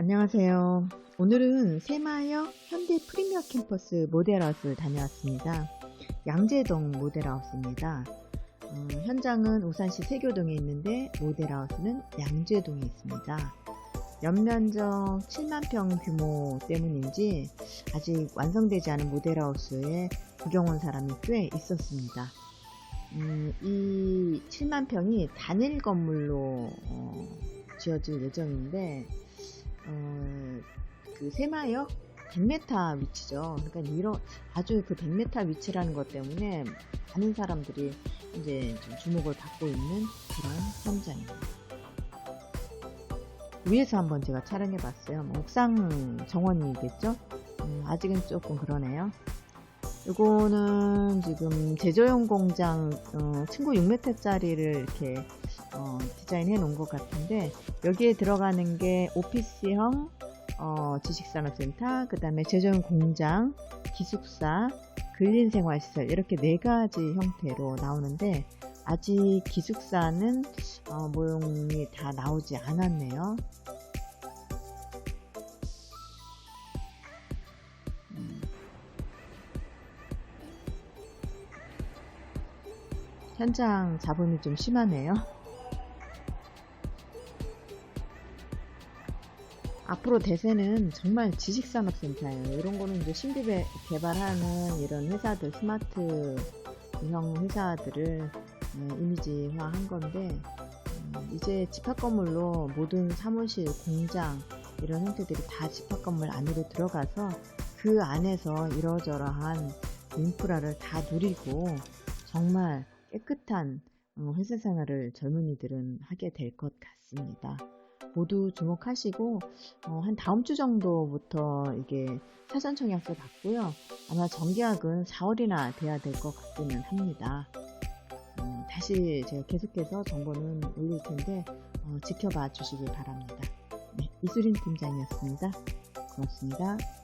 안녕하세요. 오늘은 새마역 현대 프리미어 캠퍼스 모델하우스를 다녀왔습니다. 양재동 모델하우스입니다. 어, 현장은 우산시 세교동에 있는데 모델하우스는 양재동에 있습니다. 연면적 7만 평 규모 때문인지 아직 완성되지 않은 모델하우스에 구경 온 사람이 꽤 있었습니다. 음, 이 7만 평이 단일 건물로 어, 지어질 예정인데 어, 그 새마역 100m 위치죠. 그러니까 이런 아주 그 100m 위치라는 것 때문에 많은 사람들이 이제 좀 주목을 받고 있는 그런 현장입니다. 위에서 한번 제가 촬영해 봤어요. 뭐 옥상 정원이겠죠? 음, 아직은 조금 그러네요. 이거는 지금 제조용 공장 어, 층고 6m짜리를 이렇게 어, 디자인해 놓은 것 같은데 여기에 들어가는 게 오피스형 어, 지식산업센터, 그 다음에 제조용 공장, 기숙사, 근린생활시설 이렇게 네 가지 형태로 나오는데 아직 기숙사는 어, 모형이 다 나오지 않았네요. 음. 현장 잡음이 좀 심하네요. 앞으로 대세는 정말 지식산업센터예요. 이런 거는 이제 신규 개- 개발하는 이런 회사들, 스마트형 회사들을 어, 이미지화한 건데 음, 이제 집합 건물로 모든 사무실, 공장 이런 형태들이 다 집합 건물 안으로 들어가서 그 안에서 이러저러한 인프라를 다 누리고 정말 깨끗한 어, 회사 생활을 젊은이들은 하게 될 것 같습니다. 모두 주목하시고 어, 한 다음 주 정도부터 이게 사전 청약서 받고요. 아마 정계약은 4월이나 돼야 될 것 같기는 합니다. 음, 다시 제가 계속해서 정보는 올릴 텐데 어, 지켜봐 주시기 바랍니다. 네, 이수린 팀장이었습니다. 고맙습니다.